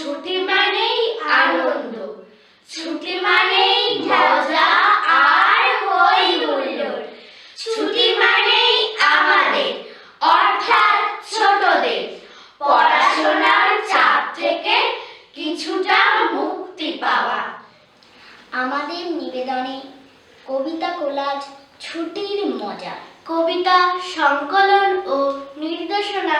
ছুটি মানেই আনন্দ ছুটি মানেই মজা আর হই হুল্লোড় ছুটি মানেই আমাদের অর্থাৎ ছোটদের। পড়াশোনার চাপ থেকে কিছুটা মুক্তি পাওয়া। আমাদের নিবেদনে কবিতা কোলাজ ছুটির মজা। কবিতা সংকলন ও নির্দেশনা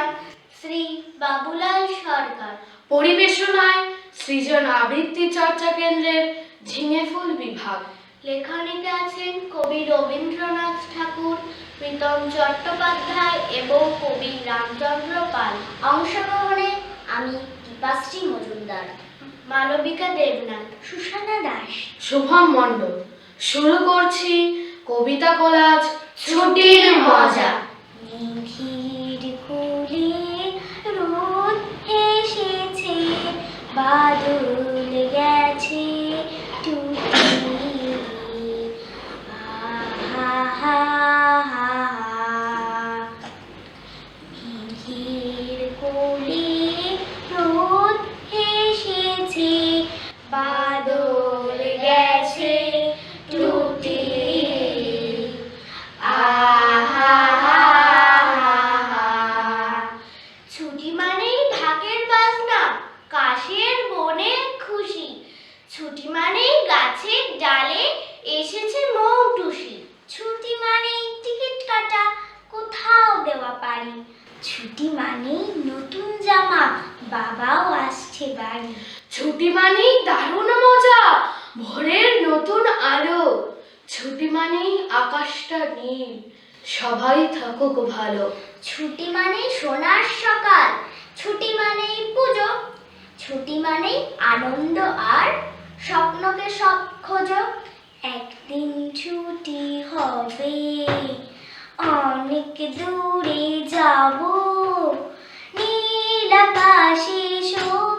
শ্রী বাবুলাল সরকার। পরিবেশনায় সৃজন আবৃত্তি চর্চা কেন্দ্রের ঝিঙেফুল বিভাগ। লেখনীতে আছেন কবি রবীন্দ্রনাথ ঠাকুর, প্রীতম চট্টোপাধ্যায় এবং কবি রামচন্দ্র পাল। অংশগ্রহণে আমি দীপাশ্রী মজুমদার। মালবিকা দেবনাথ সুষানা দাস। শুভম মণ্ডল। শুরু করছি কবিতা কোলাজ ছুটির মজা। জামা বাবাও আসছে বাড়ি। ছুটি মানেই দারুণ মজা ভোরের নতুন আলো। ছুটি মানেই আকাশটা নীল সবাই থাকুক ভালো। ছুটি মানেই সোনার সকাল ছুটি মানেই পুজো ছুটি মানেই আনন্দ আর স্বপ্নকে সব খোঁজো। একদিন ছুটি হবে অনেক দূরে যাব। নীল আকাশে